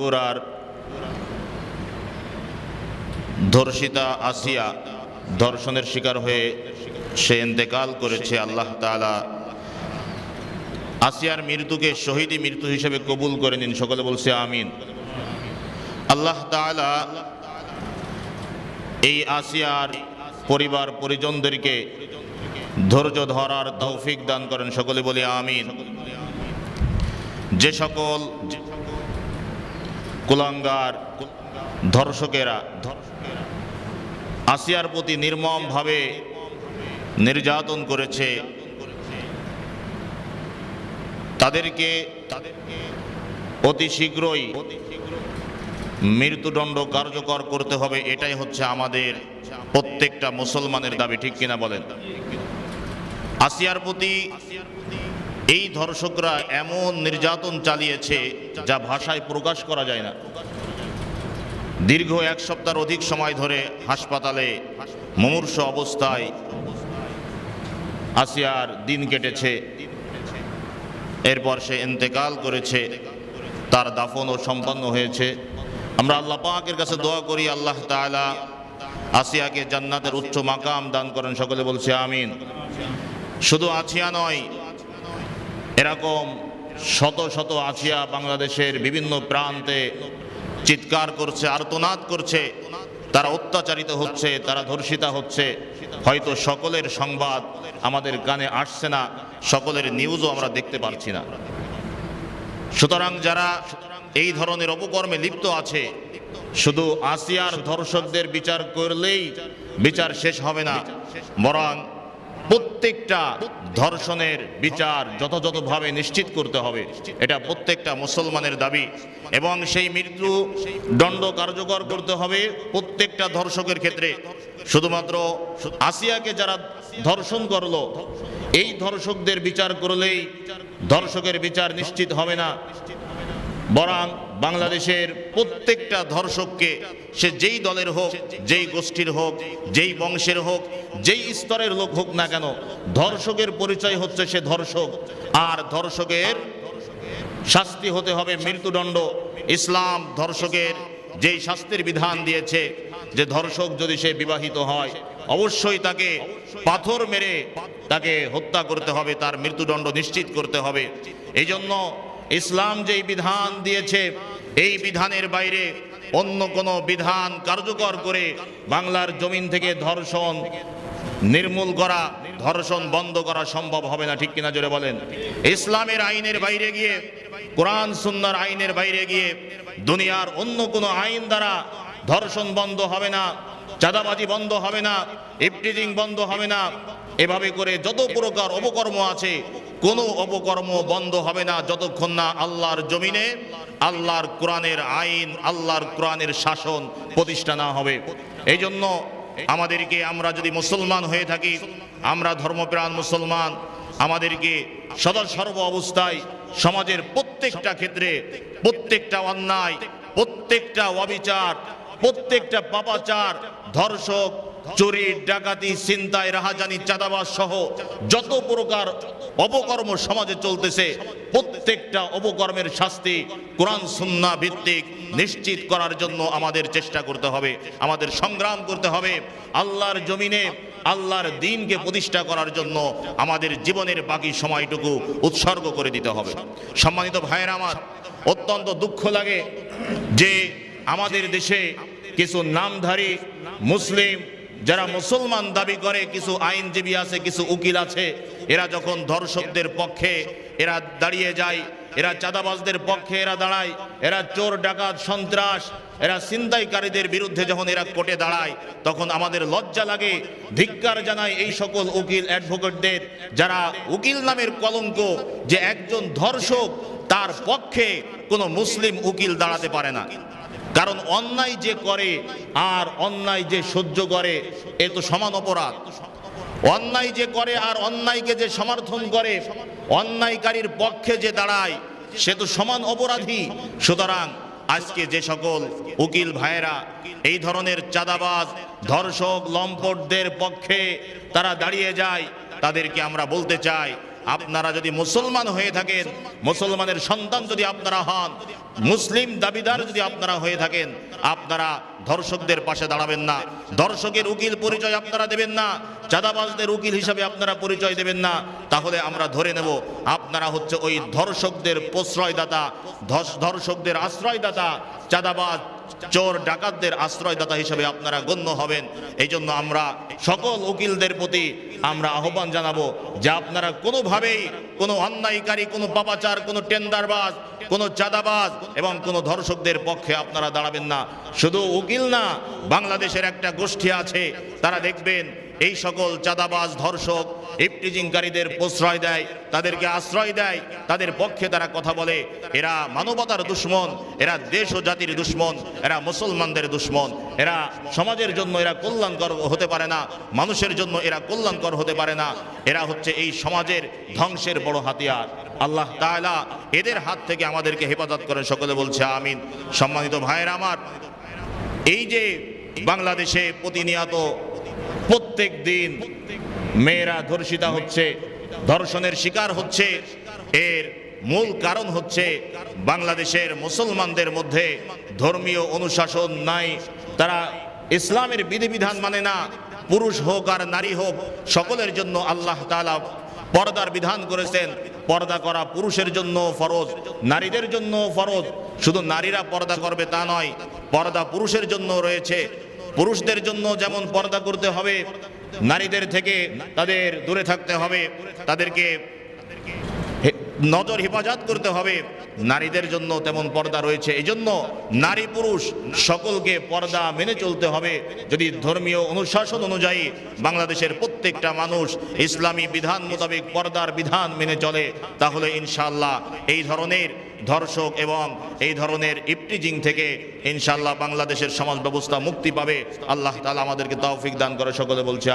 গোরার ধর্ষিতা আসিয়া ধর্ষণের শিকার হয়ে সে ইন্তেকাল করেছে আল্লাহ তাআলা। আসিয়ার মৃত্যুকে শহীদি মৃত্যু হিসেবে কবুল করে নিন, সকলে বলছে আমিন। আল্লাহ তাআলা এই আসিয়ার পরিবার, পরিজনদেরকে ধৈর্য ধরার তৌফিক দান করেন, সকলে বলি আমিন। যে সকল কুলাঙ্গার ধর্ষকেরা, আসিয়ার প্রতি নির্মমভাবে নির্যাতন করেছে। তাদেরকে অতি শীঘ্রই মৃত্যুদণ্ড কার্যকর করতে হবে, এটাই হচ্ছে আমাদের প্রত্যেকটা মুসলমানের দাবি, ঠিক কিনা বলেন? আসিয়ার প্রতি এই ধর্ষকরা এমন নির্যাতন চালিয়েছে যা ভাষায় প্রকাশ করা যায় না। দীর্ঘ এক সপ্তাহ অধিক সময় ধরে হাসপাতালে মুমূর্ষ অবস্থায় আসিয়ার দিন কেটেছে। এরপর সে ইন্তেকাল করেছে, তার দাফনও সম্পন্ন হয়েছে। আমরা আল্লাহ পাকের কাছে দোয়া করি, আল্লাহ তাআলা আসিয়াকে জান্নাতের উচ্চ মাকাম দান করেন। সকলে বলছে আমিন। শুধু আসিয়া নয় এরকম শত শত আসিয়া বাংলাদেশের বিভিন্ন প্রান্তে চিৎকার করছে, আর্তনাদ করছে, তারা অত্যাচারিত হচ্ছে, তারা ধর্ষিতা হচ্ছে। হয়তো সকলের সংবাদ আমাদের কানে আসছে না, সকলের নিউজও আমরা দেখতে পারছি না। সুতরাং যারা এই ধরনের অপকর্মে লিপ্ত আছে, শুধু আসিয়ার ধর্ষকদের বিচার করলেই বিচার শেষ হবে না, বরং প্রত্যেকটা ধর্ষণের বিচার যথাযথভাবে নিশ্চিত করতে হবে। এটা প্রত্যেকটা মুসলমানের দাবি। এবং সেই মৃত্যু দণ্ড কার্যকর করতে হবে প্রত্যেকটা ধর্ষকের ক্ষেত্রে। শুধুমাত্র আসিয়াকে যারা ধর্ষণ করল, এই ধর্ষকদের বিচার করলেই ধর্ষকের বিচার নিশ্চিত হবে না। বরং বাংলাদেশের প্রত্যেকটা ধর্ষককে, সে যেই দলের হোক, যেই গোষ্ঠীর হোক, যেই বংশের হোক, যেই স্তরের লোক হোক না কেন, ধর্ষকের পরিচয় হচ্ছে সে ধর্ষক। আর ধর্ষকের শাস্তি হতে হবে মৃত্যুদণ্ড। ইসলাম ধর্ষকের যেই শাস্তির বিধান দিয়েছে যে ধর্ষক যদি সে বিবাহিত হয়, অবশ্যই তাকে পাথর মেরে তাকে হত্যা করতে হবে, তার মৃত্যুদণ্ড নিশ্চিত করতে হবে। এই জন্য ইসলাম যেই বিধান দিয়েছে, এই বিধানের বাইরে অন্য কোনো বিধান কার্যকর করে বাংলার জমিন থেকে ধর্ষণ, নির্মূল করা, ধর্ষণ বন্ধ করা সম্ভব হবে না, ঠিক কিনা জোরে বলেন? ইসলামের আইনের বাইরে গিয়ে, কোরআন সুন্নার আইনের বাইরে গিয়ে দুনিয়ার অন্য কোনো আইন দ্বারা ধর্ষণ বন্ধ হবে না, চাঁদাবাজি বন্ধ হবে না ইফটিজিং বন্ধ হবে না, এভাবে করে যত প্রকার অপকর্ম আছে কোনো অপকর্ম বন্ধ হবে না যতক্ষণ না আল্লাহর জমিনে, আল্লাহর কোরআনের আইন, আল্লাহর কোরআনের শাসন প্রতিষ্ঠা না হবে। এই জন্য আমাদেরকে আমরা যদি মুসলমান হয়ে থাকি, আমরা ধর্মপ্রাণ মুসলমান, আমাদেরকে সদা সর্ব অবস্থায় সমাজের প্রত্যেকটা ক্ষেত্রে প্রত্যেকটা অন্যায়, প্রত্যেকটা অবিচার, প্রত্যেকটা পাপাচার, ধর্ষক চুরি ডাকাতি চিন্তায় রাহাজানি, চাঁদাবাজ সহ যত প্রকার অপকর্ম সমাজে চলতেছে, প্রত্যেকটা অপকর্মের শাস্তি কোরআন সুন্না ভিত্তিক নিশ্চিত করার জন্য আমাদের চেষ্টা করতে হবে, আমাদের সংগ্রাম করতে হবে, আল্লাহর জমিনে, আল্লাহর দিনকে প্রতিষ্ঠা করার জন্য আমাদের জীবনের বাকি সময়টুকু উৎসর্গ করে দিতে হবে। সম্মানিত ভাইয়ের আমার, অত্যন্ত দুঃখ লাগে যে আমাদের দেশে কিছু নামধারী মুসলিম যারা মুসলমান দাবি করে, কিছু আইনজীবী আছে, কিছু উকিল আছে, এরা যখন ধর্ষকদের পক্ষে এরা দাঁড়িয়ে যায়, এরা চাঁদাবাজদের পক্ষে এরা দাঁড়ায়, এরা চোর, ডাকাত, সন্ত্রাস, এরা ছিনতাইকারীদের বিরুদ্ধে যখন এরা কোর্টে দাঁড়ায়, তখন আমাদের লজ্জা লাগে, ধিক্কার জানায় এই সকল উকিল, অ্যাডভোকেটদের, যারা উকিল নামের কলঙ্ক যে একজন ধর্ষক, তার পক্ষে কোনো মুসলিম উকিল দাঁড়াতে পারে না। কারণ অন্যায় যে করে আর অন্যায় যে সহ্য করে, এ তো সমান অপরাধ। অন্যায় যে করে আর অন্যায়কে যে সমর্থন করে, অন্যায়কারীর পক্ষে যে দাঁড়ায়, সে তো সমান অপরাধী। সুতরাং আজকে যে সকল উকিল ভাইয়েরা, এই ধরনের চাঁদাবাজ, ধর্ষক, লম্পটদের পক্ষে তারা দাঁড়িয়ে যায়, তাদেরকে আমরা বলতে চাই আপনারা যদি মুসলমান হয়ে থাকেন, মুসলমানের সন্তান যদি আপনারা হন, মুসলিম দাবিদার যদি আপনারা হয়ে থাকেন, আপনারা ধর্ষকদের পাশে দাঁড়াবেন না। ধর্ষকের উকিল পরিচয় আপনারা দেবেন না, চাঁদাবাজদের উকিল হিসাবে আপনারা পরিচয় দেবেন না। তাহলে আমরা ধরে নেব, আপনারা হচ্ছে ওই ধর্ষকদের প্রশ্রয়দাতা ধর্ষকদের আশ্রয়দাতা, চাঁদাবাজ, চোর, ডাকাতদের আশ্রয়দাতা হিসেবে আপনারা গণ্য হবেন। এই জন্য আমরা সকল উকিলদের প্রতি আমরা আহ্বান জানাব যে আপনারা কোনোভাবেই কোনো অন্যায়কারী, কোনো পাপাচার, কোনো টেন্ডারবাজ, কোনো চাঁদাবাজ এবং কোনো ধর্ষকদের পক্ষে আপনারা দাঁড়াবেন না। শুধু উকিল না, বাংলাদেশের একটা গোষ্ঠী আছে, তারা দেখবেন এই সকল চাঁদাবাজ ধর্ষক ইফটিজিংকারীদের প্রশ্রয় দেয়, তাদেরকে আশ্রয় দেয়, তাদের পক্ষে তারা কথা বলে। এরা মানবতার দুশ্মন, এরা দেশ ও জাতির দুশ্মন, এরা মুসলমানদের দুশ্মন। এরা সমাজের জন্য এরা কল্যাণকর হতে পারে না, মানুষের জন্য এরা কল্যাণকর হতে পারে না। এরা হচ্ছে এই সমাজের ধ্বংসের বড় হাতিয়ার। আল্লাহ তাআলা এদের হাত থেকে আমাদেরকে হেফাজত করেন, সকলে বলছে আমিন। সম্মানিত ভাইয়ের আমার, এই যে বাংলাদেশে প্রতিনিয়ত প্রত্যেক দিন মেয়েরা ধর্ষিতা হচ্ছে, ধর্ষণের শিকার হচ্ছে। এর মূল কারণ হচ্ছে বাংলাদেশের মুসলমানদের মধ্যে ধর্মীয় অনুশাসন নাই। তারা ইসলামের বিধিবিধান মানে না, পুরুষ হোক আর নারী হোক, সকলের জন্য আল্লাহ তাআলা পর্দার বিধান করেছেন। পর্দা করা পুরুষের জন্য ফরজ, নারীদের জন্য ফরজ। শুধু নারীরা পর্দা করবে তা নয়, পর্দা পুরুষের জন্য রয়েছে। পুরুষদের জন্য যেমন পর্দা করতে হবে, নারীদের থেকে তাদের দূরে থাকতে হবে, তাদেরকে নজর হেফাজত করতে হবে, নারীদের জন্য তেমন পর্দা রয়েছে। এই জন্য নারী পুরুষ সকলকে পর্দা মেনে চলতে হবে। যদি ধর্মীয় অনুশাসন অনুযায়ী বাংলাদেশের প্রত্যেকটা মানুষ ইসলামী বিধান মোতাবেক পর্দার বিধান মেনে চলে, তাহলে ইনশাল্লাহ এই ধরনের ধর্ষক এবং এই ধরনের ইপটিজিং থেকে ইনশাল্লাহ বাংলাদেশের সমাজ ব্যবস্থা মুক্তি পাবে। আল্লাহ তালা আমাদেরকে তৌফিক দান করে, সকলে বলছে